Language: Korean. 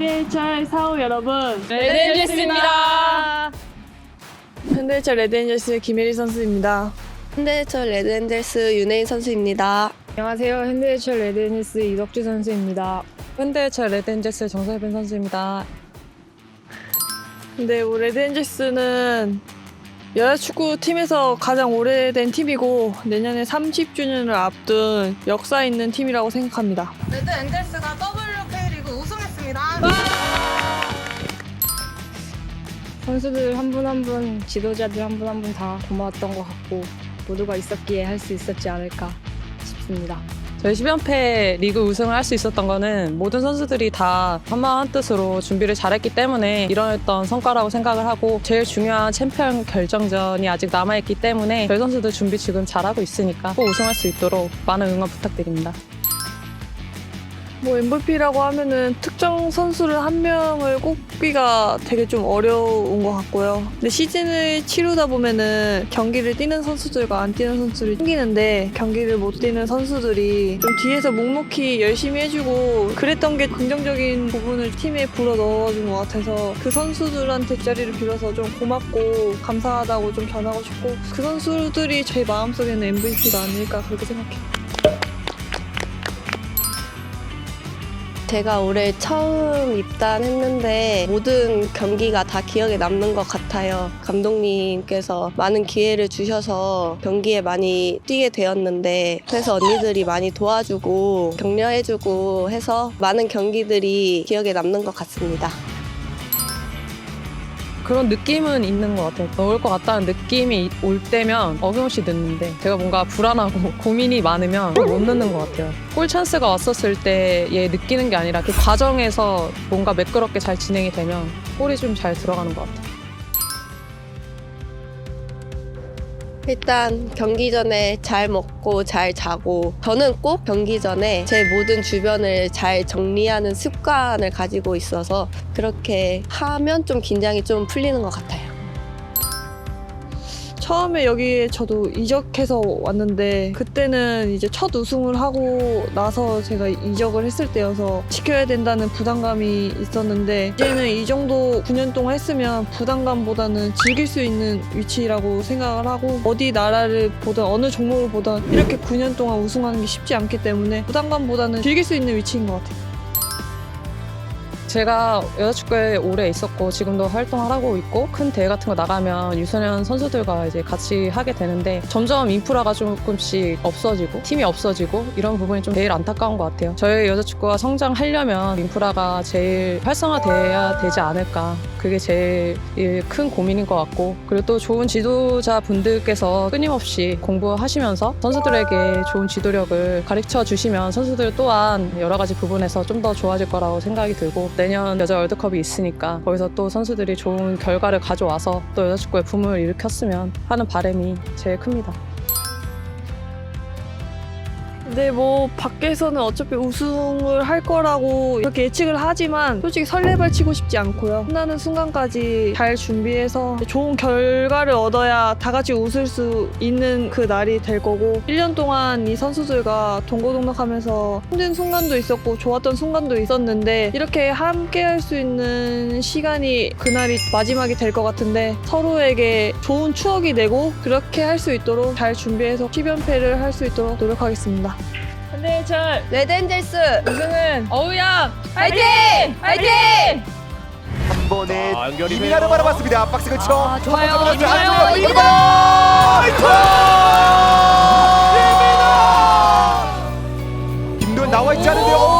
현대철 사우 여러분 레드엔젤스입니다. 현대철 레드엔젤스 김혜리 선수입니다 현대철 레드엔젤스 윤혜인 선수입니다. 안녕하세요. 현대철 레드엔젤스 이덕주 선수입니다. 현대철 레드엔젤스 정설빈 선수입니다. 근데 뭐 레드엔젤스는 여자 축구 팀에서 가장 오래된 팀이고 내년에 30주년을 앞둔 역사 있는 팀이라고 생각합니다 레드 엔젤스가 WK리그 우승했습니다. 선수들 한 분 한 분, 지도자들 한 분 한 분 다 고마웠던 것 같고 모두가 있었기에 할 수 있었지 않을까 싶습니다. 저희 10연패 리그 우승을 할 수 있었던 거는 모든 선수들이 다 한마음 한뜻으로 준비를 잘했기 때문에 이뤄냈던 성과라고 생각을 하고 제일 중요한 챔피언 결정전이 아직 남아있기 때문에 저희 선수들 준비 지금 잘하고 있으니까 꼭 우승할 수 있도록 많은 응원 부탁드립니다. 뭐 MVP라고 하면은 특정 선수를 한 명을 꼽기가 되게 좀 어려운 것 같고요. 근데 시즌을 치르다 보면은 경기를 뛰는 선수들과 안 뛰는 선수들이 생기는데 경기를 못 뛰는 선수들이 좀 뒤에서 묵묵히 열심히 해주고 그랬던 게 긍정적인 부분을 팀에 불어 넣어준 것 같아서 그 선수들한테 자리를 빌어서 좀 고맙고 감사하다고 좀 전하고 싶고 그 선수들이 제 마음속에는 MVP가 아닐까 그렇게 생각해요. 제가 올해 처음 입단했는데 모든 경기가 다 기억에 남는 것 같아요. 감독님께서 많은 기회를 주셔서 경기에 많이 뛰게 되었는데 그래서 언니들이 많이 도와주고 격려해주고 해서 많은 경기들이 기억에 남는 것 같습니다. 그런 느낌은 있는 것 같아요. 넣을 것 같다는 느낌이 올 때면 어김없이 넣는데 제가 뭔가 불안하고 고민이 많으면 못 넣는 것 같아요. 골 찬스가 왔었을 때에 느끼는 게 아니라 그 과정에서 뭔가 매끄럽게 잘 진행이 되면 골이 좀 잘 들어가는 것 같아요. 일단 경기 전에 잘 먹고 잘 자고 저는 꼭 경기 전에 제 모든 주변을 잘 정리하는 습관을 가지고 있어서 그렇게 하면 좀 긴장이 좀 풀리는 것 같아요. 처음에 여기에 저도 이적해서 왔는데 그때는 이제 첫 우승을 하고 나서 제가 이적을 했을 때여서 지켜야 된다는 부담감이 있었는데 이제는 이 정도 9년 동안 했으면 부담감보다는 즐길 수 있는 위치라고 생각을 하고 어디 나라를 보든 어느 종목을 보든 이렇게 9년 동안 우승하는 게 쉽지 않기 때문에 부담감보다는 즐길 수 있는 위치인 것 같아요. 제가 여자축구에 오래 있었고 지금도 활동을 하고 있고 큰 대회 같은 거 나가면 유소년 선수들과 이제 같이 하게 되는데 점점 인프라가 조금씩 없어지고 팀이 없어지고 이런 부분이 좀 제일 안타까운 것 같아요. 저희 여자축구가 성장하려면 인프라가 제일 활성화돼야 되지 않을까. 그게 제일 큰 고민인 것 같고 그리고 또 좋은 지도자 분들께서 끊임없이 공부하시면서 선수들에게 좋은 지도력을 가르쳐 주시면 선수들 또한 여러 가지 부분에서 좀 더 좋아질 거라고 생각이 들고 내년 여자 월드컵이 있으니까 거기서 또 선수들이 좋은 결과를 가져와서 또 여자축구에 붐을 일으켰으면 하는 바람이 제일 큽니다. 근데 뭐 밖에서는 어차피 우승을 할 거라고 이렇게 예측을 하지만 솔직히 설레발 치고 싶지 않고요. 끝나는 순간까지 잘 준비해서 좋은 결과를 얻어야 다 같이 웃을 수 있는 그 날이 될 거고 1년 동안 이 선수들과 동고동락하면서 힘든 순간도 있었고 좋았던 순간도 있었는데 이렇게 함께 할 수 있는 시간이 그날이 마지막이 될 것 같은데 서로에게 좋은 추억이 되고 그렇게 할 수 있도록 잘 준비해서 10연패를 할 수 있도록 노력하겠습니다. 현대인철 레드엔젤스 우승은 어우야 파이팅! 파이팅! 한 번에 연결이 이민아를 돼요. 바라봤습니다. 박스 근처. 아, 좋아요. 이민아, 이민아! 이민아! 김도현 나와 있지 않은데요.